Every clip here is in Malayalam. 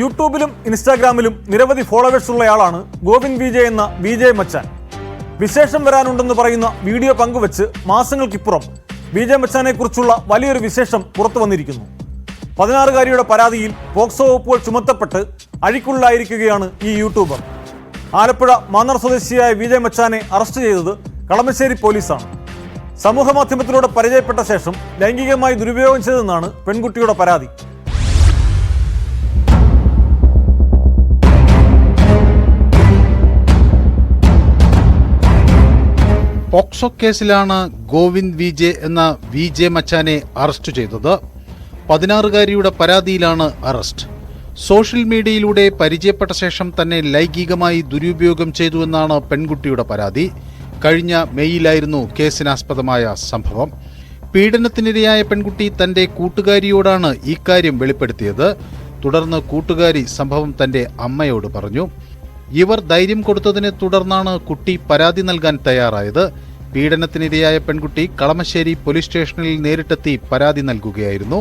യൂട്യൂബിലും ഇൻസ്റ്റാഗ്രാമിലും നിരവധി ഫോളോവേഴ്സ് ഉള്ളയാളാണ് ഗോവിന്ദ് വിജയ് എന്ന വിജയ് മച്ചാൻ. വിശേഷം വരാനുണ്ടെന്ന് പറയുന്ന വീഡിയോ പങ്കുവച്ച് മാസങ്ങൾക്കിപ്പുറം വിജയ് മച്ചാനെ കുറിച്ചുള്ള വലിയൊരു വിശേഷം പുറത്തു വന്നിരിക്കുന്നു. പതിനാറുകാരിയുടെ പരാതിയിൽ പോക്സോ വകുപ്പുകൾ ചുമത്തപ്പെട്ട് അഴിക്കുള്ളിലായിരിക്കുകയാണ് ഈ യൂട്യൂബർ. ആലപ്പുഴ മാന്നാർ സ്വദേശിയായ വിജയ് മച്ചാനെ അറസ്റ്റ് ചെയ്തത് കളമശ്ശേരി പോലീസാണ്. സമൂഹ മാധ്യമത്തിലൂടെ പരിചയപ്പെട്ട ശേഷം ലൈംഗികമായി ദുരുപയോഗം ചെയ്തെന്നാണ് പെൺകുട്ടിയുടെ പരാതി. പോക്സോ കേസിലാണ് ഗോവിന്ദ് വി ജെ എന്ന വി ജെ മച്ചാനെ അറസ്റ്റ് ചെയ്തത്. പതിനാറുകാരിയുടെ പരാതിയിലാണ് അറസ്റ്റ്. സോഷ്യൽ മീഡിയയിലൂടെ പരിചയപ്പെട്ട ശേഷം തന്നെ ലൈംഗികമായി ദുരുപയോഗം ചെയ്തുവെന്നാണ് പെൺകുട്ടിയുടെ പരാതി. കഴിഞ്ഞ മെയ്യിലായിരുന്നു കേസിനാസ്പദമായ സംഭവം. പീഡനത്തിനിരയായ പെൺകുട്ടി തന്റെ കൂട്ടുകാരിയോടാണ് ഇക്കാര്യം വെളിപ്പെടുത്തിയത്. തുടർന്ന് കൂട്ടുകാരി സംഭവം തന്റെ അമ്മയോട് പറഞ്ഞു. ഇവർ ധൈര്യം കൊടുത്തതിനെ തുടർന്നാണ് കുട്ടി പരാതി നൽകാൻ തയ്യാറായത്. പീഡനത്തിനിരയായ പെൺകുട്ടി കളമശ്ശേരി പോലീസ് സ്റ്റേഷനിൽ നേരിട്ടെത്തി പരാതി നൽകുകയായിരുന്നു.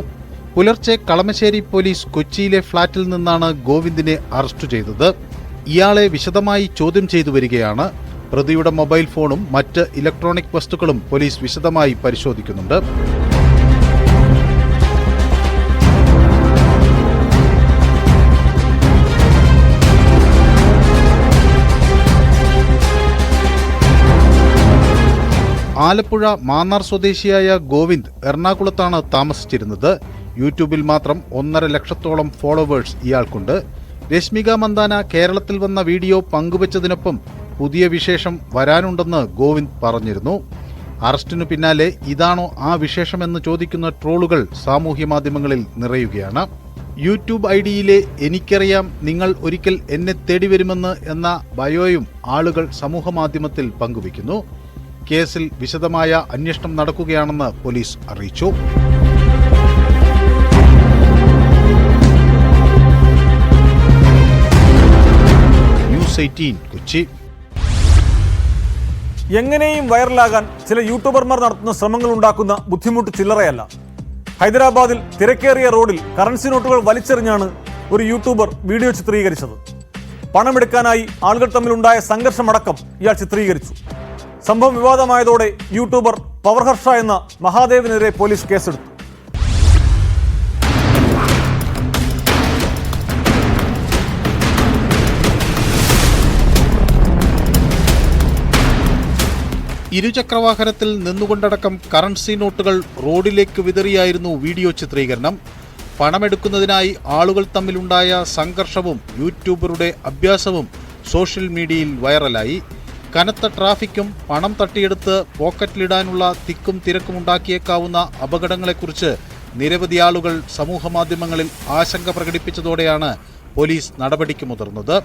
പുലർച്ചെ കളമശ്ശേരി പോലീസ് കൊച്ചിയിലെ ഫ്ളാറ്റിൽ നിന്നാണ് ഗോവിന്ദിനെ അറസ്റ്റ് ചെയ്തത്. ഇയാളെ വിശദമായി ചോദ്യം ചെയ്തു വരികയാണ്. പ്രതിയുടെ മൊബൈൽ ഫോണും മറ്റ് ഇലക്ട്രോണിക് വസ്തുക്കളും പോലീസ് വിശദമായി പരിശോധിക്കുന്നുണ്ട്. ആലപ്പുഴ മാന്നാർ സ്വദേശിയായ ഗോവിന്ദ് എറണാകുളത്താണ് താമസിച്ചിരുന്നത്. യൂട്യൂബിൽ മാത്രം ഒന്നര ലക്ഷത്തോളം ഫോളോവേഴ്സ് ഇയാൾക്കുണ്ട്. രശ്മിക മന്ദാന കേരളത്തിൽ വന്ന വീഡിയോ പങ്കുവച്ചതിനൊപ്പം പുതിയ വിശേഷം വരാനുണ്ടെന്ന് ഗോവിന്ദ് പറഞ്ഞിരുന്നു. അറസ്റ്റിനു പിന്നാലെ ഇതാണോ ആ വിശേഷമെന്ന് ചോദിക്കുന്ന ട്രോളുകൾ സാമൂഹ്യ മാധ്യമങ്ങളിൽ നിറയുകയാണ്. യൂട്യൂബ് ഐ ഡിയിലെ എനിക്കറിയാം നിങ്ങൾ ഒരിക്കൽ എന്നെ തേടി വരുമെന്ന് എന്ന ബയോയും ആളുകൾ സമൂഹമാധ്യമത്തിൽ പങ്കുവയ്ക്കുന്നു. കേസിൽ വിശദമായ അന്വേഷണം നടക്കുകയാണെന്ന് പോലീസ് അറിയിച്ചു. News eighteen Kochi. എങ്ങനെയും വൈറലാകാൻ ചില യൂട്യൂബർമാർ നടത്തുന്ന ശ്രമങ്ങൾ ഉണ്ടാക്കുന്ന ബുദ്ധിമുട്ട് ചില്ലറയല്ല. ഹൈദരാബാദിൽ തിരക്കേറിയ റോഡിൽ കറൻസി നോട്ടുകൾ വലിച്ചെറിഞ്ഞാണ് ഒരു യൂട്യൂബർ വീഡിയോ ചിത്രീകരിച്ചത്. പണമെടുക്കാനായി ആളുകൾ തമ്മിലുണ്ടായ സംഘർഷമടക്കം ഇയാൾ ചിത്രീകരിച്ചു. സംഭവം വിവാദമായതോടെ യൂട്യൂബർ പവർഹർഷ എന്ന മഹാദേവിനെതിരെ പോലീസ് കേസെടുത്തു. ഇരുചക്രവാഹനത്തിൽ നിന്നുകൊണ്ടടക്കം കറൻസി നോട്ടുകൾ റോഡിലേക്ക് വിതറിയായിരുന്നു വീഡിയോ ചിത്രീകരണം. പണമെടുക്കുന്നതിനായി ആളുകൾ തമ്മിലുണ്ടായ സംഘർഷവും യൂട്യൂബറുടെ അഭ്യാസവും സോഷ്യൽ മീഡിയയിൽ വൈറലായി. കനത്ത ട്രാഫിക്കും പണം തട്ടിയെടുത്ത് പോക്കറ്റിലിടാനുള്ള തിക്കും തിരക്കും ഉണ്ടാക്കിയേക്കാവുന്ന അപകടങ്ങളെക്കുറിച്ച് നിരവധി ആളുകൾ സമൂഹമാധ്യമങ്ങളിൽ ആശങ്ക പ്രകടിപ്പിച്ചതോടെയാണ് പോലീസ് നടപടിക്ക് മുതിർന്നത്.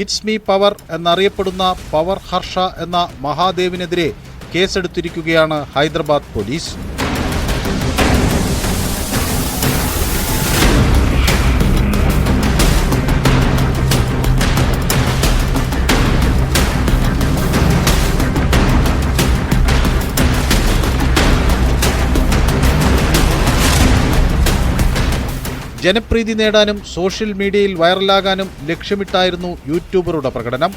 ഇറ്റ്സ് മീ പവർ എന്നറിയപ്പെടുന്ന പവർ ഹർഷ എന്ന മഹാദേവിനെതിരെ കേസെടുത്തിരിക്കുകയാണ് ഹൈദരാബാദ് പോലീസ്. ജനപ്രീതി നേടാനും സോഷ്യൽ മീഡിയയിൽ വൈറലാകാനും ലക്ഷ്യമിട്ടായിരുന്നു യൂട്യൂബറുടെ പ്രകടനം.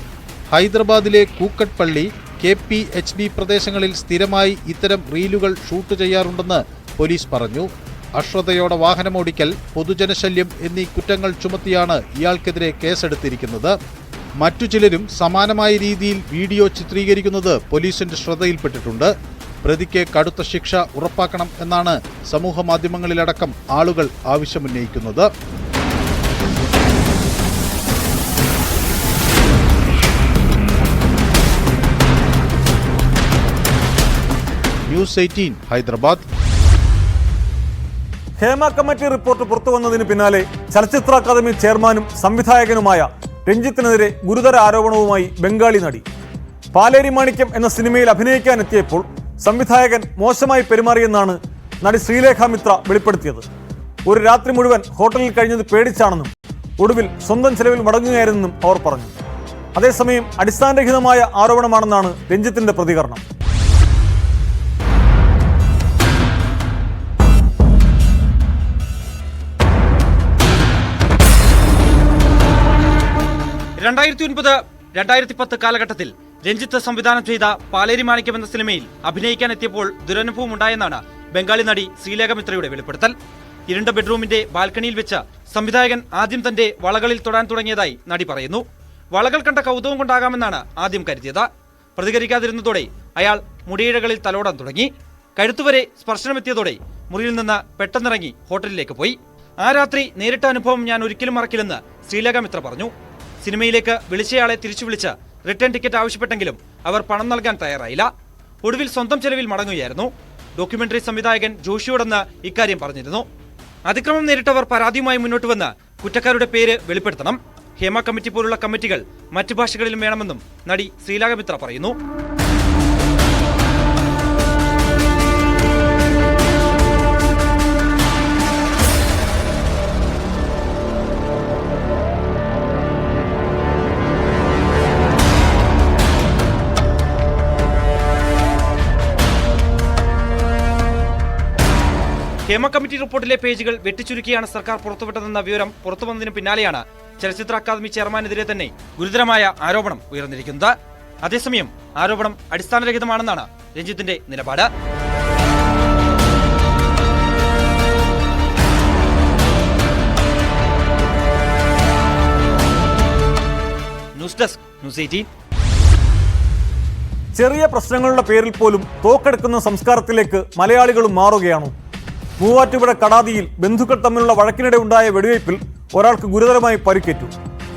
ഹൈദരാബാദിലെ കൂക്കട്ട് പള്ളി കെ പി എച്ച് ബി പ്രദേശങ്ങളിൽ സ്ഥിരമായി ഇത്തരം റീലുകൾ ഷൂട്ട് ചെയ്യാറുണ്ടെന്ന് പോലീസ് പറഞ്ഞു. അശ്രദ്ധയോടെ വാഹനമോടിക്കൽ പൊതുജനശല്യം എന്നീ കുറ്റങ്ങൾ ചുമത്തിയാണ് ഇയാൾക്കെതിരെ കേസെടുത്തിരിക്കുന്നത്. മറ്റു ചിലരും സമാനമായ രീതിയിൽ വീഡിയോ ചിത്രീകരിക്കുന്നത് പോലീസിന്റെ ശ്രദ്ധയിൽപ്പെട്ടിട്ടുണ്ട്. പ്രതിക്ക് കടുത്ത ശിക്ഷ ഉറപ്പാക്കണം എന്നാണ് സമൂഹ മാധ്യമങ്ങളിലടക്കം ആളുകൾ ആവശ്യമുന്നയിക്കുന്നത്. News eighteen Hyderabad. Hema committee report പുറത്തു വന്നതിന് പിന്നാലെ ചലച്ചിത്ര അക്കാദമി ചെയർമാനും സംവിധായകനുമായ രഞ്ജിത്തിനെതിരെ ഗുരുതര ആരോപണവുമായി ബംഗാളി നടി. പാലേരി മാണിക്യം എന്ന സിനിമയിൽ അഭിനയിക്കാനെത്തിയപ്പോൾ സംവിധായകൻ മോശമായി പെരുമാറിയെന്നാണ് നടി ശ്രീലേഖ മിത്ര വെളിപ്പെടുത്തിയത്. ഒരു രാത്രി മുഴുവൻ ഹോട്ടലിൽ കഴിഞ്ഞത് പേടിച്ചാണെന്നും ഒടുവിൽ സ്വന്തം ചെലവിൽ മടങ്ങുകയായിരുന്നെന്നും അവർ പറഞ്ഞു. അതേസമയം അടിസ്ഥാനരഹിതമായ ആരോപണമാണെന്നാണ് രഞ്ജിത്തിന്റെ പ്രതികരണം. രണ്ടായിരത്തി ഒൻപത് രണ്ടായിരത്തി പത്ത് കാലഘട്ടത്തിൽ രഞ്ജിത്ത് സംവിധാനം ചെയ്ത പാലേരി മാണിക്യം എന്ന സിനിമയിൽ അഭിനയിക്കാൻ എത്തിയപ്പോൾ ദുരനുഭവം ഉണ്ടായെന്നാണ് ബംഗാളി നടി ശ്രീലേഖ മിത്രയുടെ വെളിപ്പെടുത്തൽ. ഇരുണ്ട ബെഡ്റൂമിന്റെ ബാൽക്കണിയിൽ വെച്ച് സംവിധായകൻ ആദ്യം തന്റെ വളകളിൽ തൊടാൻ തുടങ്ങിയതായി നടി പറയുന്നു. വളകൾ കണ്ട കൗതുകം കൊണ്ടാകാമെന്നാണ് ആദ്യം കരുതിയത്. പ്രതികരിക്കാതിരുന്നതോടെ അയാൾ മുടിയിഴകളിൽ തലോടാൻ തുടങ്ങി. കഴുത്തുവരെ സ്പർശനമെത്തിയതോടെ മുറിയിൽ നിന്ന് പെട്ടെന്നിറങ്ങി ഹോട്ടലിലേക്ക് പോയി. ആ രാത്രി നേരിട്ട അനുഭവം ഞാൻ ഒരിക്കലും മറക്കില്ലെന്ന് ശ്രീലേഖ മിത്ര പറഞ്ഞു. സിനിമയിലേക്ക് വിളിച്ചയാളെ തിരിച്ചു വിളിച്ച് റിട്ടേൺ ടിക്കറ്റ് ആവശ്യപ്പെട്ടെങ്കിലും അവർ പണം നൽകാൻ തയ്യാറായില്ല. ഒടുവിൽ സ്വന്തം ചെലവിൽ മടങ്ങുകയായിരുന്നു. ഡോക്യുമെന്ററി സംവിധായകൻ ജോഷിയോടെന്ന് ഇക്കാര്യം പറഞ്ഞിരുന്നു. അതിക്രമം നേരിട്ടവർ പരാതിയുമായി മുന്നോട്ട് വന്ന് കുറ്റക്കാരുടെ പേര് വെളിപ്പെടുത്തണം. ഹേമ കമ്മിറ്റി പോലുള്ള കമ്മിറ്റികൾ മറ്റു ഭാഷകളിലും വേണമെന്നും നടി ശ്രീലാക മിത്ര പറയുന്നു. ഹേമ കമ്മിറ്റി റിപ്പോർട്ടിലെ പേജുകൾ വെട്ടിച്ചുരുക്കിയാണ് സർക്കാർ പുറത്തുവിട്ടതെന്ന വിവരം പുറത്തുവന്നതിന് പിന്നാലെയാണ് ചലച്ചിത്ര അക്കാദമി ചെയർമാനെതിരെ തന്നെ ഗുരുതരമായ ആരോപണം ഉയർന്നിരിക്കുന്നത്. അതേസമയം ആരോപണം അടിസ്ഥാനരഹിതമാണെന്നാണ് രഞ്ജിത്തിന്റെ നിലപാട്. News desk news eighteen. ചെറിയ പ്രശ്നങ്ങളുടെ പേരിൽ പോലും തോക്കെടുക്കുന്ന സംസ്കാരത്തിലേക്ക് മലയാളികളും മാറുകയാണോ. മൂവാറ്റുപുഴ കടാതിയിൽ ബന്ധുക്കൾ തമ്മിലുള്ള വഴക്കിനിടെ ഉണ്ടായ വെടിവയ്പിൽ ഒരാൾക്ക് ഗുരുതരമായി പരിക്കേറ്റു.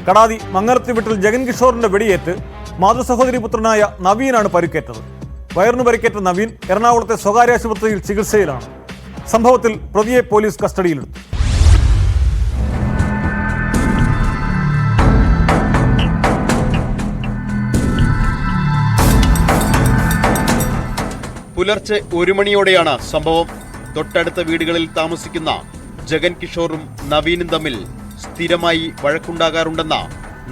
കടാതി മംഗലത്തി വീട്ടിൽ ജഗൻ കിഷോറിന്റെ വെടിയേറ്റ് മാതൃസഹോദരി പുത്രനായ നവീനാണ് പരിക്കേറ്റത്. വയറിന് പരിക്കേറ്റ നവീൻ എറണാകുളത്തെ സ്വകാര്യ ആശുപത്രിയിൽ ചികിത്സയിലാണ്. സംഭവത്തിൽ പ്രതിയെ പോലീസ് കസ്റ്റഡിയിലെടുത്തു. പുലർച്ചെ ഒരു മണിയോടെയാണ് സംഭവം. തൊട്ടടുത്ത വീടുകളിൽ താമസിക്കുന്ന ജഗൻ കിഷോറും നവീനും തമ്മിൽ സ്ഥിരമായി വഴക്കുണ്ടാകാറുണ്ടെന്ന്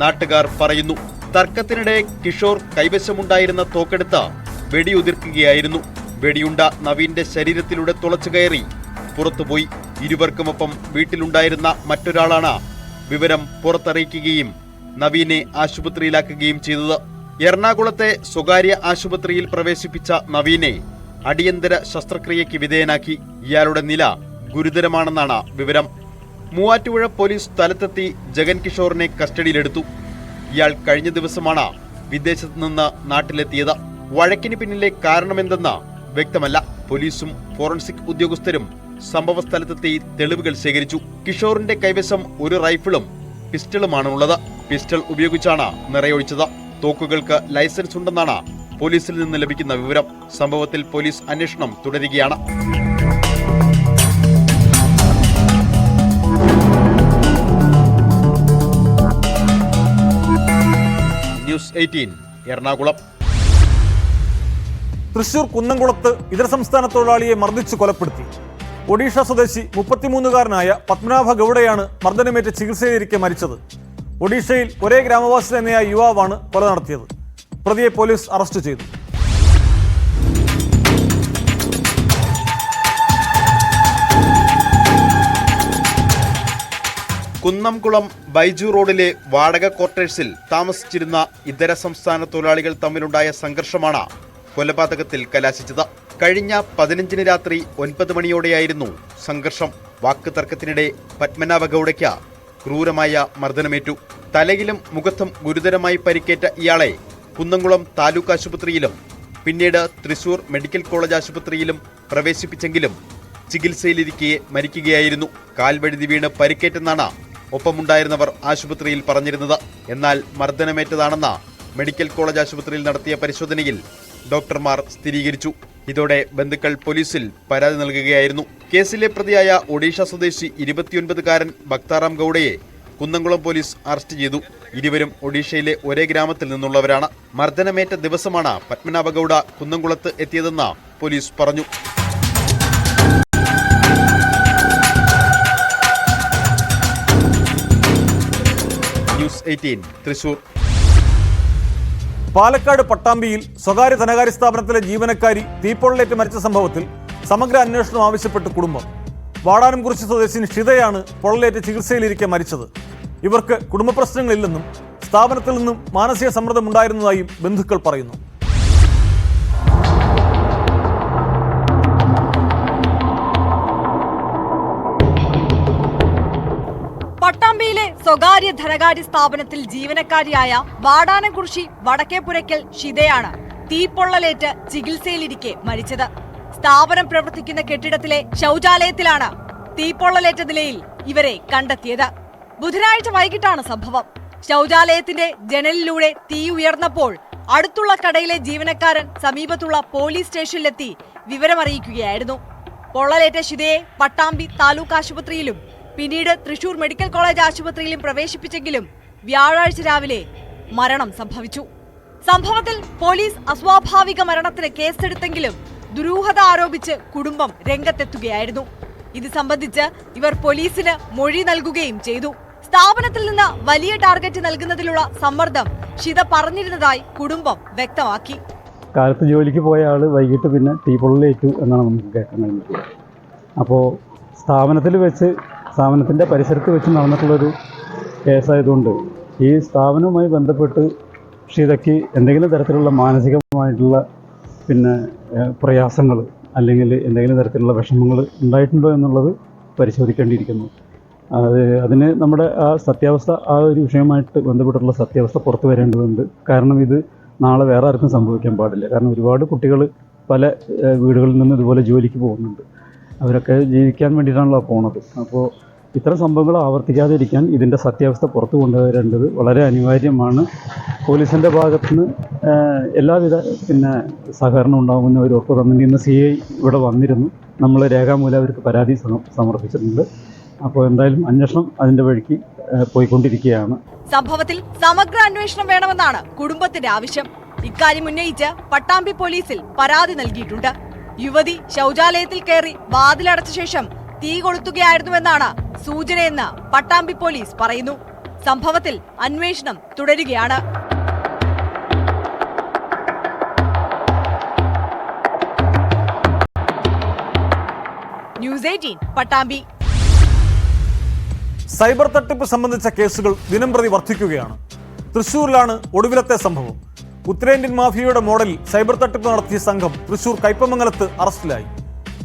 നാട്ടുകാർ പറയുന്നു. തർക്കത്തിനിടെ കിഷോർ കൈവശമുണ്ടായിരുന്ന തോക്കെടുത്ത് വെടിയുതിർക്കുകയായിരുന്നു. വെടിയുണ്ട നവീന്റെ ശരീരത്തിലൂടെ തുളച്ചു കയറി പുറത്തുപോയി. ഇരുവർക്കുമൊപ്പം വീട്ടിലുണ്ടായിരുന്ന മറ്റൊരാളാണ് വിവരം പുറത്തറിയിക്കുകയും നവീനെ ആശുപത്രിയിലാക്കുകയും ചെയ്തത്. എറണാകുളത്തെ സ്വകാര്യ ആശുപത്രിയിൽ പ്രവേശിപ്പിച്ച നവീനെ അടിയന്തര ശസ്ത്രക്രിയയ്ക്ക് വിധേയനാക്കി ഇയാളുടെ നില ഗുരുതരമാണെന്നാണ് വിവരം. മൂവാറ്റുപുഴ പോലീസ് സ്ഥലത്തെത്തി ജഗൻ കിഷോറിനെ കസ്റ്റഡിയിലെടുത്തു. ഇയാൾ കഴിഞ്ഞ ദിവസമാണ് വിദേശത്ത് നിന്ന് നാട്ടിലെത്തിയത്. വഴക്കിന് പിന്നിലെ കാരണമെന്തെന്ന് വ്യക്തമല്ല. പോലീസും ഫോറൻസിക് ഉദ്യോഗസ്ഥരും സംഭവ സ്ഥലത്തെത്തി തെളിവുകൾ ശേഖരിച്ചു. കിഷോറിന്റെ കൈവശം ഒരു റൈഫിളും പിസ്റ്റളുമാണുള്ളത്. പിസ്റ്റൾ ഉപയോഗിച്ചാണ് നിറയൊഴിച്ചത്. തോക്കുകൾക്ക് ലൈസൻസ് ഉണ്ടെന്നാണ് പോലീസിൽ നിന്ന് ലഭിക്കുന്ന വിവരം സംഭവത്തിൽ പോലീസ് അന്വേഷണം തുടരുകയാണ്. News eighteen Ernakulam. തൃശൂർ കുന്നംകുളത്ത് ഇതര സംസ്ഥാന തൊഴിലാളിയെ മർദ്ദിച്ച് കൊലപ്പെടുത്തി. ഒഡീഷ സ്വദേശി മുപ്പത്തിമൂന്നുകാരനായ പത്മനാഭ ഗൌഡയാണ് മർദ്ദനമേറ്റ് ചികിത്സയിലിരിക്കെ മരിച്ചത്. ഒഡീഷയിൽ ഒരേ ഗ്രാമവാസി തന്നെയായ യുവാവാണ് കൊല നടത്തിയത്. പ്രതിയെ പോലീസ് അറസ്റ്റ് ചെയ്തു. കുന്നംകുളം ബൈജു റോഡിലെ വാടക ക്വാർട്ടേഴ്സിൽ താമസിച്ചിരുന്ന ഇതര സംസ്ഥാന തൊഴിലാളികൾ തമ്മിലുണ്ടായ സംഘർഷമാണ് കൊലപാതകത്തിൽ കലാശിച്ചത്. കഴിഞ്ഞ പതിനഞ്ചിന് രാത്രി ഒൻപത് മണിയോടെയായിരുന്നു സംഘർഷം. വാക്ക് തർക്കത്തിനിടെ പത്മനാഭ ഗൌഡയ്ക്ക് ക്രൂരമായ മർദ്ദനമേറ്റു. തലയിലും മുഖത്തും ഗുരുതരമായി പരിക്കേറ്റ ഇയാളെ കുന്നംകുളം താലൂക്ക് ആശുപത്രിയിലും പിന്നീട് തൃശൂർ മെഡിക്കൽ കോളേജ് ആശുപത്രിയിലും പ്രവേശിപ്പിച്ചെങ്കിലും ചികിത്സയിലിരിക്കെ മരിക്കുകയായിരുന്നു. കാൽവഴുതി വീണ് പരിക്കേറ്റെന്നാണ് ഒപ്പമുണ്ടായിരുന്നവർ ആശുപത്രിയിൽ പറഞ്ഞിരുന്നത്. എന്നാൽ മർദ്ദനമേറ്റതാണെന്ന മെഡിക്കൽ കോളേജ് ആശുപത്രിയിൽ നടത്തിയ പരിശോധനയിൽ ഡോക്ടർമാർ സ്ഥിരീകരിച്ചു. ഇതോടെ ബന്ധുക്കൾ പോലീസിൽ പരാതി നൽകുകയായിരുന്നു. കേസിലെ പ്രതിയായ ഒഡീഷ സ്വദേശി ഇരുപത്തിയൊൻപതുകാരൻ ഭക്താറാം ഗൌഡയെ കുന്നംകുളം പോലീസ് അറസ്റ്റ് ചെയ്തു. ഇരുവരും ഒഡീഷയിലെ ഒരേ ഗ്രാമത്തിൽ നിന്നുള്ളവരാണ്. മർദ്ദനമേറ്റ ദിവസമാണ് പത്മനാഭഗൌഡ കുന്നംകുളത്ത് എത്തിയതെന്ന് പോലീസ് പറഞ്ഞു. ന്യൂസ് തൃശൂർ. പാലക്കാട് പട്ടാമ്പിയിൽ സ്വകാര്യ ധനകാര്യ സ്ഥാപനത്തിലെ ജീവനക്കാരി തീപ്പൊള്ളലേറ്റ് മരിച്ച സംഭവത്തിൽ സമഗ്ര അന്വേഷണം ആവശ്യപ്പെട്ട് കുടുംബം. വാടാനംകുറിച്ചി സ്വദേശിനി ഷിതയാണ് പൊള്ളലേറ്റ് ചികിത്സയിലിരിക്കെ മരിച്ചത്. ഇവർക്ക് കുടുംബ പ്രശ്നങ്ങളില്ലെന്നും സ്ഥാപനത്തിൽ നിന്നും മാനസിക സമ്മർദ്ദം ഉണ്ടായിരുന്നതായും ബന്ധുക്കൾ പറയുന്നു. പട്ടാമ്പിയിലെ സ്വകാര്യ ധനകാര്യ സ്ഥാപനത്തിൽ ജീവനക്കാരിയായ വാടാനകുറിശി വടക്കേപ്പുരയ്ക്കൽ ഷിതയാണ് തീപ്പൊള്ളലേറ്റ് ചികിത്സയിലിരിക്കെ മരിച്ചത്. സ്ഥാപനം പ്രവർത്തിക്കുന്ന കെട്ടിടത്തിലെ ശൗചാലയത്തിലാണ് തീപ്പൊള്ളലേറ്റ നിലയിൽ ഇവരെ കണ്ടെത്തിയത്. ബുധനാഴ്ച വൈകിട്ടാണ് സംഭവം. ശൗചാലയത്തിന്റെ ജനലിലൂടെ തീ ഉയർന്നപ്പോൾ അടുത്തുള്ള കടയിലെ ജീവനക്കാരൻ സമീപത്തുള്ള പോലീസ് സ്റ്റേഷനിലെത്തി വിവരമറിയിക്കുകയായിരുന്നു. പൊള്ളലേറ്റ ശിതയെ പട്ടാമ്പി താലൂക്ക് ആശുപത്രിയിലും പിന്നീട് തൃശൂർ മെഡിക്കൽ കോളേജ് ആശുപത്രിയിലും പ്രവേശിപ്പിച്ചെങ്കിലും വ്യാഴാഴ്ച രാവിലെ മരണം സംഭവിച്ചു. സംഭവത്തിൽ പോലീസ് അസ്വാഭാവിക മരണത്തിന് കേസെടുത്തെങ്കിലും ദുരൂഹത ആരോപിച്ച് കുടുംബം രംഗത്തെത്തുകയായിരുന്നു. ഇത് സംബന്ധിച്ച് ഇവർ പോലീസിന് മൊഴി നൽകുകയും ചെയ്തു. സ്ഥാപനത്തിൽ നിന്ന് വലിയ ടാർഗറ്റ് നൽകുന്നതിലുള്ള സമ്മർദ്ദം ഷിത പറഞ്ഞിരുന്നതായി കുടുംബം വ്യക്തമാക്കി. കാലത്ത് ജോലിക്ക് പോയ ആൾ വൈകിട്ട് പിന്നെ തീപ്പൊള്ളലേറ്റു എന്നാണ് നമുക്ക് കേൾക്കാൻ കഴിഞ്ഞത്. അപ്പോൾ സ്ഥാപനത്തിൽ വെച്ച് സ്ഥാപനത്തിന്റെ പരിസരത്ത് വെച്ച് നടന്നിട്ടുള്ളൊരു കേസായതുകൊണ്ട് ഈ സ്ഥാപനവുമായി ബന്ധപ്പെട്ട് ഷിതയ്ക്ക് എന്തെങ്കിലും തരത്തിലുള്ള മാനസികമായിട്ടുള്ള പിന്നെ പ്രയാസങ്ങൾ അല്ലെങ്കിൽ എന്തെങ്കിലും തരത്തിലുള്ള വിഷമങ്ങൾ ഉണ്ടായിട്ടുണ്ടോ എന്നുള്ളത് പരിശോധിക്കേണ്ടിയിരിക്കുന്നു. അത് അതിന് നമ്മുടെ ആ സത്യാവസ്ഥ ആ ഒരു വിഷയമായിട്ട് ബന്ധപ്പെട്ടുള്ള സത്യാവസ്ഥ പുറത്തു വരേണ്ടതുണ്ട്. കാരണം ഇത് നാളെ വേറെ ആർക്കും സംഭവിക്കാൻ പാടില്ല. കാരണം ഒരുപാട് കുട്ടികൾ പല വീടുകളിൽ നിന്ന് ഇതുപോലെ ജോലിക്ക് പോകുന്നുണ്ട്. അവരൊക്കെ ജീവിക്കാൻ വേണ്ടിയിട്ടാണല്ലോ പോണത്. അപ്പോൾ ഇത്തരം സംഭവങ്ങൾ ആവർത്തിക്കാതെ ഇരിക്കാൻ ഇതിന്റെ സത്യാവസ്ഥ പുറത്തു കൊണ്ടുവരേണ്ടത് വളരെ അനിവാര്യമാണ്. പോലീസിന്റെ ഭാഗത്തുനിന്ന് എല്ലാവിധ പിന്നെ സഹകരണം ഉണ്ടാകുമെന്ന് അവർ ഉറപ്പ് തന്നിട്ട് ഇന്ന് സി ഐ ഇവിടെ വന്നിരുന്നു. നമ്മൾ രേഖാമൂലം അവർക്ക് പരാതി സമർപ്പിച്ചിട്ടുണ്ട്. അപ്പോൾ എന്തായാലും അന്വേഷണം അതിന്റെ വഴിക്ക് പോയിക്കൊണ്ടിരിക്കുകയാണ്. സംഭവത്തിൽ സമഗ്ര അന്വേഷണം വേണമെന്നാണ് കുടുംബത്തിന്റെ ആവശ്യം. ഇക്കാര്യം ഉന്നയിച്ച് പട്ടാമ്പി പോലീസിൽ പരാതി നൽകിയിട്ടുണ്ട്. യുവതി ശൗചാലയത്തിൽ കയറി വാതിലടച്ച ശേഷം തീ കൊളുത്തുകയായിരുന്നുവെന്നാണ് സൂചനയെന്ന് പട്ടാമ്പി പോലീസ് പറയുന്നു. സംഭവത്തിൽ അന്വേഷണം തുടരുകയാണ്. News eighteen Pattambi. സൈബർ തട്ടിപ്പ് സംബന്ധിച്ച കേസുകൾ ദിനംപ്രതി വർദ്ധിക്കുകയാണ്. തൃശൂരിലാണ് ഒടുവിലത്തെ സംഭവം. ഉത്തരേന്ത്യൻ മാഫിയയുടെ മോഡലിൽ സൈബർ തട്ടിപ്പ് നടത്തിയ സംഘം തൃശൂർ കൈപ്പമംഗലത്ത് അറസ്റ്റിലായി.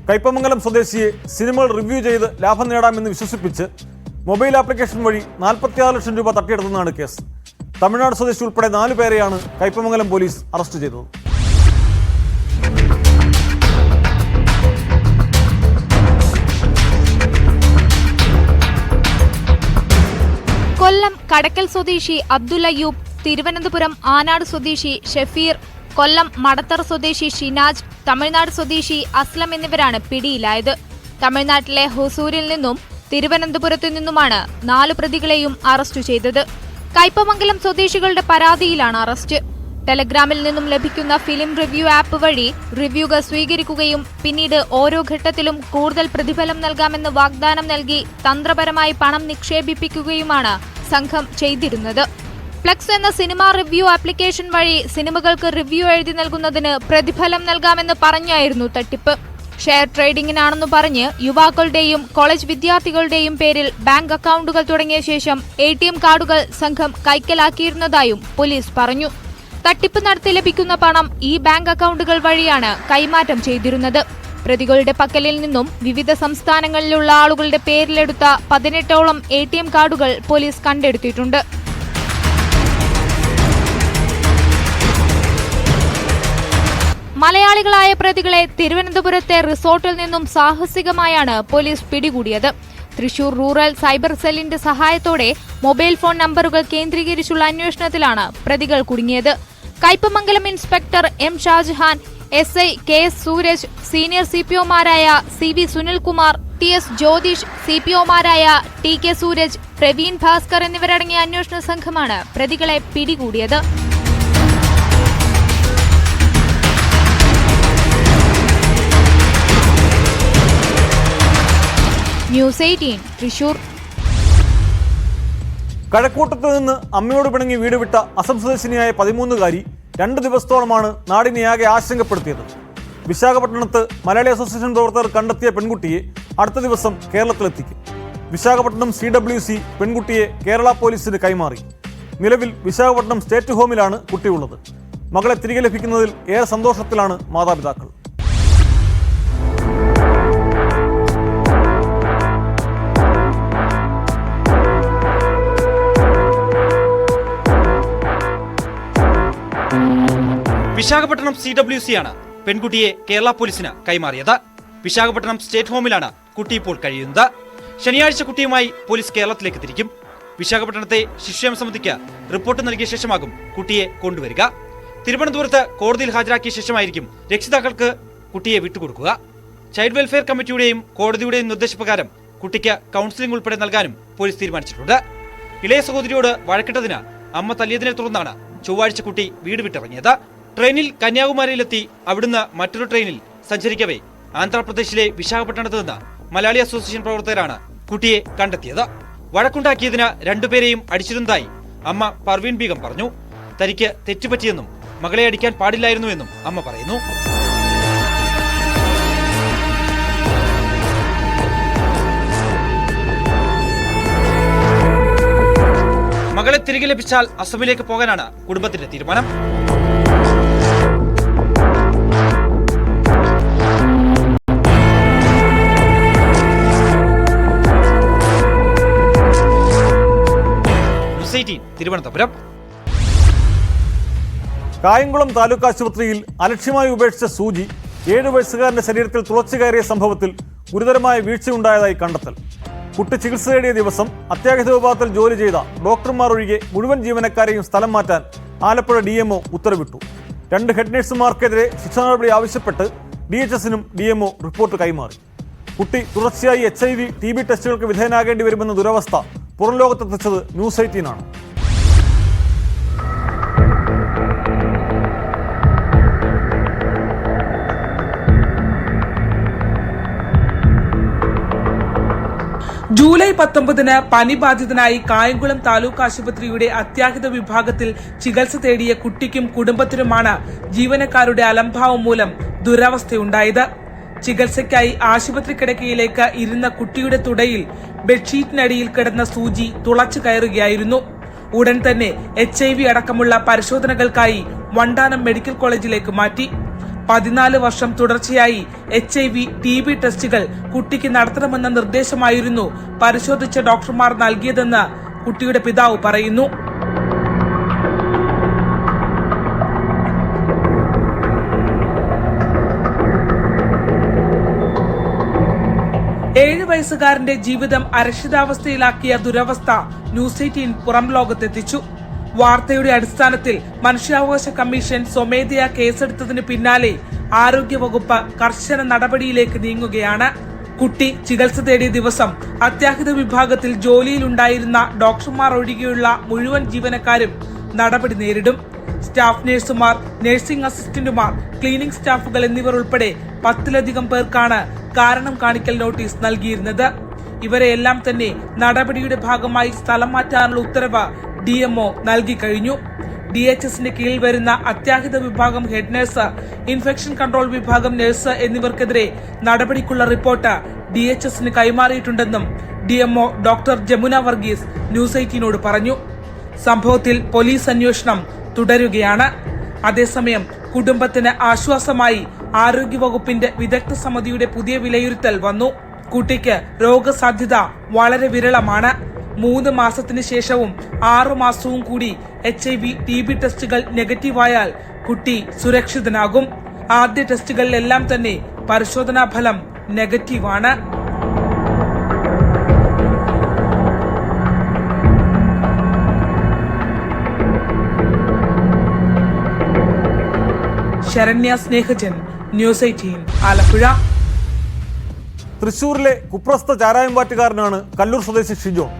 കൈപ്പമംഗലം സ്വദേശിയെ സിനിമകൾ റിവ്യൂ ചെയ്ത് ലാഭം നേടാമെന്ന് വിശ്വസിപ്പിച്ച് മൊബൈൽ ആപ്ലിക്കേഷൻ വഴി നാൽപ്പത്തിയാറ് ലക്ഷം രൂപ തട്ടിയെടുത്തെന്നാണ് കേസ്. തമിഴ്നാട് സ്വദേശി ഉൾപ്പെടെ നാലു പേരെയാണ് കൈപ്പമംഗലം പോലീസ് അറസ്റ്റ് ചെയ്തത്. കടക്കൽ സ്വദേശി അബ്ദുൽ അയ്യൂബ് തിരുവനന്തപുരം ആനാട് സ്വദേശി ഷെഫീർ കൊല്ലം മടത്തർ സ്വദേശി ഷിനാജ് തമിഴ്നാട് സ്വദേശി അസ്ലം എന്നിവരാണ് പിടിയിലായത്. തമിഴ്നാട്ടിലെ ഹൊസൂരിൽ നിന്നും തിരുവനന്തപുരത്തു നിന്നുമാണ് നാലു പ്രതികളെയും അറസ്റ്റ് ചെയ്തത്. കയ്പമംഗലം സ്വദേശികളുടെ പരാതിയിലാണ് അറസ്റ്റ്. ടെലഗ്രാമിൽ നിന്നും ലഭിക്കുന്ന ഫിലിം റിവ്യൂ ആപ്പ് വഴി റിവ്യൂകൾ സ്വീകരിക്കുകയും പിന്നീട് ഓരോ ഘട്ടത്തിലും കൂടുതൽ പ്രതിഫലം നൽകാമെന്ന് വാഗ്ദാനം നൽകി തന്ത്രപരമായി പണം നിക്ഷേപിപ്പിക്കുകയുമാണ് സംഘം ചെയ്തിരുന്നത്. ഫ്ലെക്സ് എന്ന സിനിമ റിവ്യൂ ആപ്ലിക്കേഷൻ വഴി സിനിമകൾക്ക് റിവ്യൂ എഴുതി നൽകുന്നതിന് പ്രതിഫലം നൽകാമെന്ന് പറഞ്ഞായിരുന്നു തട്ടിപ്പ്. ഷെയർ ട്രേഡിംഗിനാണെന്ന് പറഞ്ഞ് യുവാക്കളുടെയും കോളേജ് വിദ്യാർത്ഥികളുടെയും പേരിൽ ബാങ്ക് അക്കൗണ്ടുകൾ തുടങ്ങിയ ശേഷം എ കാർഡുകൾ സംഘം കൈക്കലാക്കിയിരുന്നതായും പോലീസ് പറഞ്ഞു. തട്ടിപ്പ് നടത്തി ലഭിക്കുന്ന പണം ഈ ബാങ്ക് അക്കൗണ്ടുകൾ വഴിയാണ് കൈമാറ്റം ചെയ്തിരുന്നത്. പ്രതികളുടെ പക്കലിൽ നിന്നും വിവിധ സംസ്ഥാനങ്ങളിലുള്ള ആളുകളുടെ പേരിലെടുത്ത പതിനെട്ടോളം എ ടി എം കാർഡുകൾ പോലീസ് കണ്ടെടുത്തിട്ടുണ്ട്. മലയാളികളായ പ്രതികളെ തിരുവനന്തപുരത്തെ റിസോർട്ടിൽ നിന്നും സാഹസികമായാണ് പോലീസ് പിടികൂടിയത്. തൃശൂർ റൂറൽ സൈബർ സെല്ലിന്റെ സഹായത്തോടെ മൊബൈൽ ഫോൺ നമ്പറുകൾ കേന്ദ്രീകരിച്ചുള്ള അന്വേഷണത്തിലാണ് പ്രതികൾ കുടുങ്ങിയത്. Kaipamangalam inspector M Shajahan S I K S Sooraj senior C P ഒമാരായ C V Sunilkumar T S Jyothish C P ഒമാരായ T K Sooraj Praveen Bhaskar എന്നിവരടങ്ങിയ അന്വേഷണ സംഘമാണ് പ്രതികളെ പിടികൂടിയത്. News eighteen Thrissur. കഴക്കൂട്ടത്ത് നിന്ന് അമ്മയോട് പിണങ്ങി വീട് വിട്ട അസം സ്വദേശിനിയായ പതിമൂന്നുകാരി രണ്ട് ദിവസത്തോളമാണ് നാടിനെയാകെ ആശങ്കപ്പെടുത്തിയത്. വിശാഖപട്ടണത്ത് മലയാളി അസോസിയേഷൻ പ്രവർത്തകർ കണ്ടെത്തിയ പെൺകുട്ടിയെ അടുത്ത ദിവസം കേരളത്തിലെത്തിക്കും. വിശാഖപട്ടണം സി ഡബ്ല്യു സി പെൺകുട്ടിയെ കേരള പോലീസിന് കൈമാറി. നിലവിൽ വിശാഖപട്ടണം സ്റ്റേറ്റ് ഹോമിലാണ് കുട്ടിയുള്ളത്. മകളെ തിരികെ ലഭിക്കുന്നതിൽ ഏറെ സന്തോഷത്തിലാണ് മാതാപിതാക്കൾ. വിശാഖപട്ടണം സി ഡബ്ല്യു സി ആണ് പെൺകുട്ടിയെ കേരള പോലീസിന് കൈമാറിയത്. വിശാഖപട്ടണം സ്റ്റേറ്റ് ഹോമിലാണ് കുട്ടി ഇപ്പോൾ കഴിയുന്നത്. ശനിയാഴ്ച കുട്ടിയുമായി പോലീസ് കേരളത്തിലേക്ക് തിരിക്കും. വിശാഖപട്ടണത്തെ ശിശുക്ഷേമ സമിതിക്ക് റിപ്പോർട്ട് നൽകിയ ശേഷമാകും കുട്ടിയെ കൊണ്ടുവരിക. തിരുവനന്തപുരത്ത് കോടതിയിൽ ഹാജരാക്കിയ ശേഷമായിരിക്കും രക്ഷിതാക്കൾക്ക് കുട്ടിയെ വിട്ടുകൊടുക്കുക. ചൈൽഡ് വെൽഫെയർ കമ്മിറ്റിയുടെയും കോടതിയുടെയും നിർദ്ദേശപ്രകാരം കുട്ടിക്ക് കൗൺസിലിംഗ് ഉൾപ്പെടെ നൽകാനും പോലീസ് തീരുമാനിച്ചിട്ടുണ്ട്. ഇളയ സഹോദരിയോട് വഴക്കിട്ടതിന് അമ്മ തല്ലിയതിനെ തുടർന്നാണ് ചൊവ്വാഴ്ച കുട്ടി വീട് വിട്ടിറങ്ങിയത്. ട്രെയിനിൽ കന്യാകുമാരിയിലെത്തി അവിടുന്ന് മറ്റൊരു ട്രെയിനിൽ സഞ്ചരിക്കവേ. ആന്ധ്രാപ്രദേശിലെ വിശാഖപട്ടണത്ത് നിന്ന് മലയാളി അസോസിയേഷൻ പ്രവർത്തകരാണ് കുട്ടിയെ കണ്ടെത്തിയത്. വഴക്കുണ്ടാക്കിയതിന് രണ്ടുപേരെയും അടിച്ചിരുന്നതായി അമ്മ പർവീൻ ബീഗം പറഞ്ഞു. തനിക്ക് തെറ്റുപറ്റിയെന്നും മകളെ അടിക്കാൻ പാടില്ലായിരുന്നുവെന്നും അമ്മ പറയുന്നു. മകളെ തിരികെ ലഭിച്ചാൽ അസമിലേക്ക് പോകാനാണ് കുടുംബത്തിന്റെ തീരുമാനം. ന്യൂസ് 18 തിരുവനന്തപുരം. കായംകുളം താലൂക്ക് ആശുപത്രിയിൽ അലക്ഷ്യമായി ഉപേക്ഷിച്ച സൂചി ഏഴു വയസ്സുകാരന്റെ ശരീരത്തിൽ തുളച്ചു കയറിയ സംഭവത്തിൽ ഗുരുതരമായ വീഴ്ചയുണ്ടായതായി കണ്ടെത്തൽ. കുട്ടി ചികിത്സ തേടിയ ദിവസം അത്യാഹിത വിഭാഗത്തിൽ ജോലി ചെയ്ത ഡോക്ടർമാർ ഒഴികെ മുഴുവൻ ജീവനക്കാരെയും സ്ഥലം മാറ്റാൻ ആലപ്പുഴ ഡി എംഒ ഉത്തരവിട്ടു. രണ്ട് ഹെഡ് നഴ്സുമാർക്കെതിരെ ശിക്ഷാ നടപടി ആവശ്യപ്പെട്ട് ഡി എച്ച് എസിനും ഡി എംഒ റിപ്പോർട്ട് കൈമാറി. കുട്ടി തുടർച്ചയായി H I V T B ടെസ്റ്റുകൾക്ക് വിധേയനാകേണ്ടി വരുമെന്ന ദുരവസ്ഥ പുറം ലോകത്തെത്തിച്ചത് ന്യൂസ് എയ്റ്റീനാണ്. ജൂലൈ പത്തൊമ്പതിന് പനി ബാധിതനായി കായംകുളം താലൂക്ക് ആശുപത്രിയുടെ അത്യാഹിത വിഭാഗത്തിൽ ചികിത്സ തേടിയ കുട്ടിക്കും കുടുംബത്തിനുമാണ് ജീവനക്കാരുടെ അലംഭാവം മൂലം ദുരവസ്ഥയുണ്ടായത്. ചികിത്സയ്ക്കായി ആശുപത്രി കിടക്കയിലേക്ക് ഇരുന്ന കുട്ടിയുടെ തുടയിൽ ബെഡ്ഷീറ്റിനടിയിൽ കിടന്ന സൂചി തുളച്ചു കയറുകയായിരുന്നു. ഉടൻ തന്നെ എച്ച് ഐ വി അടക്കമുള്ള പരിശോധനകൾക്കായി വണ്ടാനം മെഡിക്കൽ കോളേജിലേക്ക് മാറ്റി. പതിനാല് വർഷം തുടർച്ചയായി H I V T B ടെസ്റ്റുകൾ കുട്ടിക്ക് നടത്തണമെന്ന നിർദ്ദേശമായിരുന്നു പരിശോധിച്ച ഡോക്ടർമാർ നൽകിയതെന്ന് കുട്ടിയുടെ പിതാവ് പറയുന്നു. വയസ്സുകാരന്റെ ജീവിതം അരക്ഷിതാവസ്ഥയിലാക്കിയ ദുരവസ്ഥ ന്യൂസ് എയ്റ്റീൻ പുറം ലോകത്തെത്തിച്ചു. വാർത്തയുടെ അടിസ്ഥാനത്തിൽ മനുഷ്യാവകാശ കമ്മീഷൻ സ്വമേധയാ കേസെടുത്തതിന് പിന്നാലെ ആരോഗ്യവകുപ്പ് കർശന നടപടിയിലേക്ക് നീങ്ങുകയാണ്. കുട്ടി ചികിത്സ തേടിയ ദിവസം അത്യാഹിത വിഭാഗത്തിൽ ജോലിയിലുണ്ടായിരുന്ന ഡോക്ടർമാർ ഒഴികെയുള്ള മുഴുവൻ ജീവനക്കാരും നടപടി നേരിടും. സ്റ്റാഫ് നഴ്സുമാർ നഴ്സിംഗ് അസിസ്റ്റന്റുമാർ ക്ലീനിംഗ് സ്റ്റാഫുകൾ എന്നിവർ ഉൾപ്പെടെ പത്തിലധികം പേർക്കാണ് കാരണം കാണിക്കൽ നോട്ടീസ് നൽകിയിരുന്നത്. ഇവരെയെല്ലാം തന്നെ നടപടിയുടെ ഭാഗമായി സ്ഥലം മാറ്റാനുള്ള ഉത്തരവ് ഡി എംഒ നൽകി കഴിഞ്ഞു. ഡി എച്ച് എസിന്റെ കീഴിൽ വരുന്ന അത്യാഹിത വിഭാഗം ഹെഡ് നഴ്സ് ഇൻഫെക്ഷൻ കൺട്രോൾ വിഭാഗം നഴ്സ് എന്നിവർക്കെതിരെ നടപടിക്കുള്ള റിപ്പോർട്ട് ഡി എച്ച് എസിന് കൈമാറിയിട്ടുണ്ടെന്നും D MO doctor Jamuna Varghese news എയ്റ്റീനോട് പറഞ്ഞു. സംഭവത്തിൽ പോലീസ് അന്വേഷണം തുടരുകയാണ്. അതേസമയം കുടുംബത്തിന് ആശ്വാസമായി ആരോഗ്യവകുപ്പിന്റെ വിദഗ്ധ സമിതിയുടെ പുതിയ വിലയിരുത്തൽ വന്നു. കുട്ടിക്ക് രോഗസാധ്യത വളരെ വിരളമാണ്. മൂന്ന് മാസത്തിന് ശേഷവും ആറു മാസവും കൂടി H I V T B ടെസ്റ്റുകൾ നെഗറ്റീവായാൽ കുട്ടി സുരക്ഷിതനാകും. ആദ്യ ടെസ്റ്റുകളിലെല്ലാം തന്നെ പരിശോധനാ ഫലം നെഗറ്റീവാണ്. Saranya Snehajan news eighteen Alappuzha. തൃശൂരിലെ കുപ്രസ്ഥ ചാരായമ്പാറ്റുകാരനാണ് കല്ലൂർ സ്വദേശി ഷിജോൺ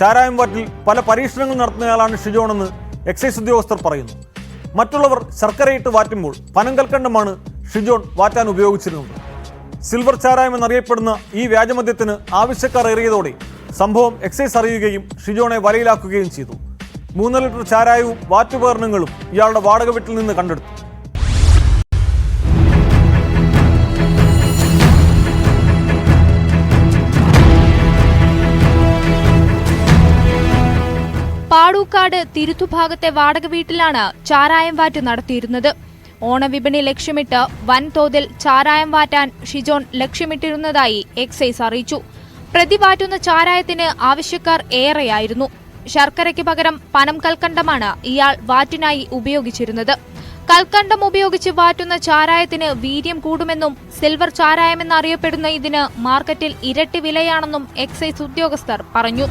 ചാരായമ്പാറ്റിൽ പല പരീക്ഷണങ്ങൾ നടത്തുന്നയാളാണ് ഷിജോണെന്ന് എക്സൈസ് ഉദ്യോഗസ്ഥർ പറയുന്നു. മറ്റുള്ളവർ ശർക്കരയിട്ട് വാറ്റുമ്പോൾ പനങ്കൽക്കണ്ടമാണ് ഷിജോൺ വാറ്റാൻ ഉപയോഗിച്ചിരുന്നത്. സിൽവർ ചാരായം എന്നറിയപ്പെടുന്ന ഈ വ്യാജമദ്യത്തിന് ആവശ്യക്കാർ ഏറിയതോടെ സംഭവം എക്സൈസ് അറിയുകയും ഷിജോണെ വലയിലാക്കുകയും ചെയ്തു. മൂന്ന് ലിറ്റർ ചാരായവും വാറ്റുപകരണങ്ങളും ഇയാളുടെ വാടക വീട്ടിൽ നിന്ന് കണ്ടെടുത്തു. പാടു പാടൂക്കാട് തിരുത്തുഭാഗത്തെ വാടക വീട്ടിലാണ് ചാരായം വാറ്റ് നടത്തിയിരുന്നത്. ഓണവിപണി ലക്ഷ്യമിട്ട് വൻതോതിൽ ചാരായം വാറ്റാൻ ഷിജോൺ ലക്ഷ്യമിട്ടിരുന്നതായി എക്സൈസ് അറിയിച്ചു. പ്രതി വാറ്റുന്ന ചാരായത്തിന് ആവശ്യക്കാർ ഏറെയായിരുന്നു. ശർക്കരയ്ക്ക് പകരം പനം കൽക്കണ്ടമാണ് ഇയാൾ വാറ്റിനായി ഉപയോഗിച്ചിരുന്നത്. കൽക്കണ്ടം ഉപയോഗിച്ച് വാറ്റുന്ന ചാരായത്തിന് വീര്യം കൂടുമെന്നും സിൽവർ ചാരായമെന്നറിയപ്പെടുന്ന ഇതിന് മാർക്കറ്റിൽ ഇരട്ടി വിലയാണെന്നും എക്സൈസ് ഉദ്യോഗസ്ഥർ പറഞ്ഞു.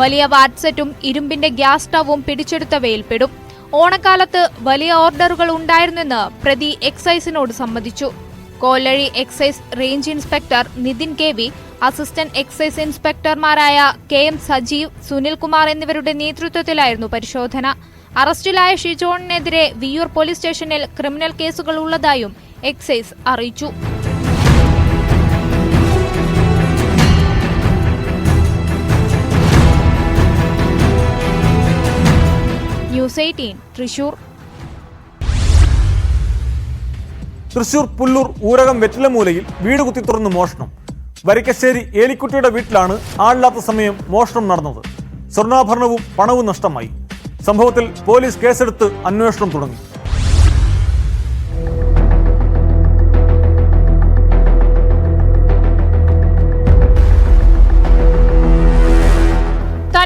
വലിയ വാട്സെറ്റും ഇരുമ്പിന്റെ ഗ്യാസ് സ്റ്റവും പിടിച്ചെടുത്തവയിൽപ്പെടും ഓണക്കാലത്ത് വലിയ ഓർഡറുകൾ ഉണ്ടായിരുന്നെന്ന് പ്രതി എക്സൈസിനോട് സമ്മതിച്ചു. Kolazhy excise range inspector Nithin K V assistant excise ഇൻസ്പെക്ടർമാരായ K M Sajeev Sunilkumar എന്നിവരുടെ നേതൃത്വത്തിലായിരുന്നു പരിശോധന. അറസ്റ്റിലായ ഷിജോണിനെതിരെ വിയൂർ പോലീസ് സ്റ്റേഷനിൽ ക്രിമിനൽ കേസുകൾ ഉള്ളതായും എക്സൈസ് അറിയിച്ചു. News eighteen Thrissur. Thrissur Pullur Urakam വെറ്റിലമൂലയിൽ വീട് കുത്തി തുറന്ന് മോഷണം. വരിക്കശ്ശേരി ഏലിക്കുട്ടിയുടെ വീട്ടിലാണ് ആളില്ലാത്ത സമയം മോഷണം നടന്നത്. സ്വർണാഭരണവും പണവും നഷ്ടമായി. സംഭവത്തിൽ പോലീസ് കേസെടുത്ത് അന്വേഷണം തുടങ്ങി.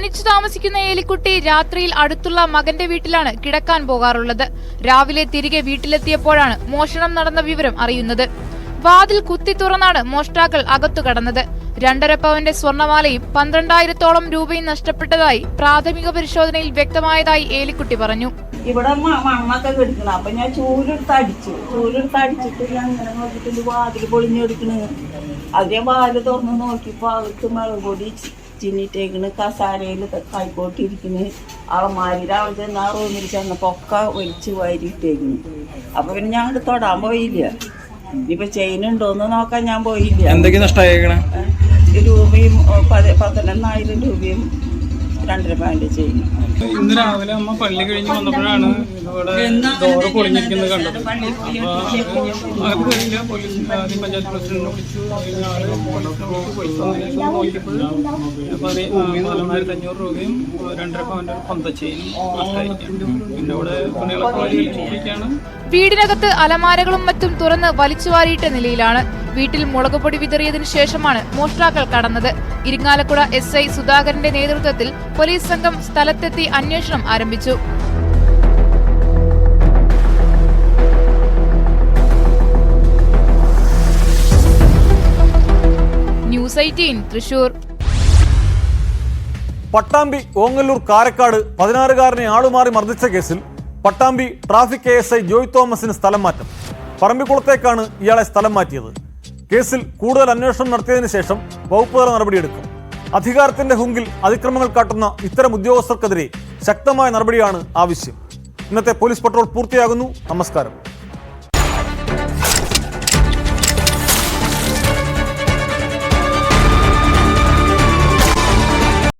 തനിച്ചു താമസിക്കുന്ന ഏലിക്കുട്ടി രാത്രിയിൽ അടുത്തുള്ള മകന്റെ വീട്ടിലാണ് കിടക്കാൻ പോകാറുള്ളത്. രാവിലെ തിരികെ വീട്ടിലെത്തിയപ്പോഴാണ് മോഷണം നടന്ന വിവരം അറിയുന്നത്. വാതിൽ കുത്തി തുറന്നാണ് മോഷ്ടാക്കൾ അകത്തു കടന്നത്. രണ്ടര പവന്റെ സ്വർണമാലയും പന്ത്രണ്ടായിരത്തോളം രൂപയും നഷ്ടപ്പെട്ടതായി പ്രാഥമിക പരിശോധനയിൽ വ്യക്തമായതായി ഏലിക്കുട്ടി പറഞ്ഞു. ഇവിടെ മണ്ണൊക്കെ കെടുക്കണം. അപ്പൊ ഞാൻ ചൂലെടുത്ത് അടിച്ചു. ചൂലെടുത്ത് അടിച്ചിട്ട് ഞാൻ ഇങ്ങനെ നോക്കിയിട്ട് വാതിൽ പൊളിഞ്ഞെടുക്കണ്. ഞാൻ വാതിൽ തുറന്ന് നോക്കിയപ്പോ അകത്ത് മുളക് പൊടി ചിന്നിട്ടേക്കണ് കസാരയിൽ കൈക്കോട്ടിരിക്കണ് അളമാരിയിൽ അവിടെ ചെന്ന് ആ റൂമിൽ ചെന്നപ്പോൾ ഒക്കെ ഒലിച്ച് വാരിയിട്ടേക്കണ്. അപ്പോൾ പിന്നെ ഞാൻ അങ്ങോട്ട് തൊടാൻ പോയില്ല. ഇനിയിപ്പൊ ചെയിൻ ഉണ്ടോന്ന് നോക്കാൻ ഞാൻ പോയില്ല. എന്തൊക്കെ നഷ്ടമായേക്കണേ രൂപയും പതിനൊന്നായിരം രൂപയും രണ്ടര പാന്റ് ചെയ്യുന്നു. ഇന്ന് രാവിലെ അമ്മ പള്ളി കഴിഞ്ഞ് വന്നപ്പോഴാണ് ഇവിടെ ഡോറ് പൊളിഞ്ഞിരിക്കുന്നത് കണ്ടത്. അപ്പൊ അത് കഴിഞ്ഞ പോലീസ് ആദ്യം പഞ്ചായത്ത് പ്രസിഡന്റിനെ വിളിച്ചു. പതിനായിരത്തി അഞ്ഞൂറ് രൂപയും രണ്ടര പവന്റെ പന്തച്ചയും പന്തച്ചെയിനും പിന്നെ ഇവിടെ പണികളൊക്കെ വഴി വലിയിരിക്കുകയാണ് വീടിനകത്ത് അലമാരകളും മറ്റും തുറന്ന് വലിച്ചുവാരിയിട്ട നിലയിലാണ്. വീട്ടിൽ മുളകുപൊടി വിതറിയതിനു ശേഷമാണ് മോഷ്ടാക്കൾ കടന്നത്. ഇരിങ്ങാലക്കുട എസ് ഐ സുധാകരന്റെ നേതൃത്വത്തിൽ പോലീസ് സംഘം സ്ഥലത്തെത്തി അന്വേഷണം ആരംഭിച്ചു. News eighteen Thrissur. Pattambi Ongallur Karakkad പതിനാറുകാരനെ ആളുമാറി മർദ്ദിച്ച കേസിൽ Pattambi traffic A S I Joy തോമസിന് സ്ഥലം മാറ്റം. പറമ്പിക്കുളത്തേക്കാണ് ഇയാളെ സ്ഥലം മാറ്റിയത്. കേസിൽ കൂടുതൽ അന്വേഷണം നടത്തിയതിന് ശേഷം വകുപ്പുതല നടപടിയെടുക്കും. അധികാരത്തിന്റെ ഹുങ്കിൽ അതിക്രമങ്ങൾ കാട്ടുന്ന ഇത്തരം ഉദ്യോഗസ്ഥർക്കെതിരെ ശക്തമായ നടപടിയാണ് ആവശ്യം. ഇന്നത്തെ പോലീസ് പട്രോൾ പൂർത്തിയാകുന്നു. നമസ്കാരം.